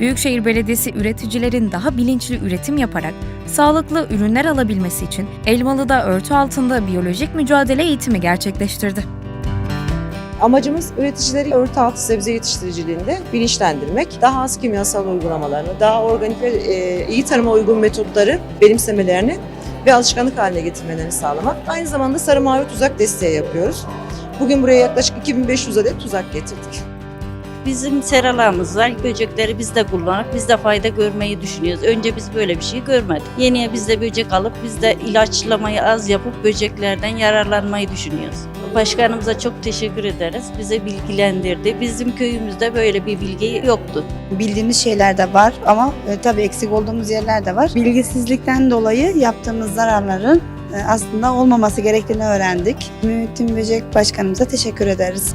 Büyükşehir Belediyesi üreticilerin daha bilinçli üretim yaparak sağlıklı ürünler alabilmesi için Elmalı'da örtü altında biyolojik mücadele eğitimi gerçekleştirdi. Amacımız üreticileri örtü altı sebze yetiştiriciliğinde bilinçlendirmek, daha az kimyasal uygulamalarını, daha organik ve e, iyi tarıma uygun metotları benimsemelerini ve alışkanlık haline getirmelerini sağlamak. Aynı zamanda sarı mavi tuzak desteği yapıyoruz. Bugün buraya yaklaşık 2500 adet tuzak getirdik. Bizim seralarımız var. Böcekleri biz de kullanarak biz de fayda görmeyi düşünüyoruz. Önce biz böyle bir şey görmedik. Yeniye biz de böcek alıp biz de ilaçlamayı az yapıp böceklerden yararlanmayı düşünüyoruz. Başkanımıza çok teşekkür ederiz. Bize bilgilendirdi. Bizim köyümüzde böyle bir bilgi yoktu. Bildiğimiz şeyler de var ama e, tabii eksik olduğumuz yerler de var. Bilgisizlikten dolayı yaptığımız zararların e, aslında olmaması gerektiğini öğrendik. Mühittin Böcek Başkanımıza teşekkür ederiz.